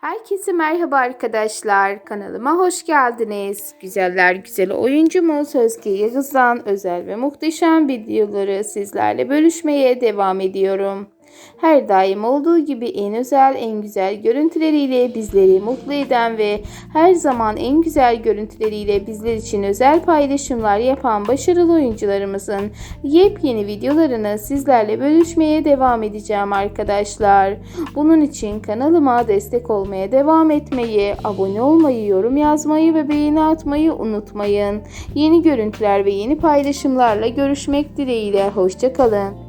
Herkese merhaba arkadaşlar. Kanalıma hoş geldiniz. Güzeller güzeli oyuncumuz Özge Yağız'dan özel ve muhteşem videoları sizlerle bölüşmeye devam ediyorum. Her daim olduğu gibi en özel, en güzel görüntüleriyle bizleri mutlu eden ve her zaman en güzel görüntüleriyle bizler için özel paylaşımlar yapan başarılı oyuncularımızın yepyeni videolarını sizlerle bölüşmeye devam edeceğim arkadaşlar. Bunun için kanalıma destek olmaya devam etmeyi, abone olmayı, yorum yazmayı ve beğeni atmayı unutmayın. Yeni görüntüler ve yeni paylaşımlarla görüşmek dileğiyle. Hoşçakalın.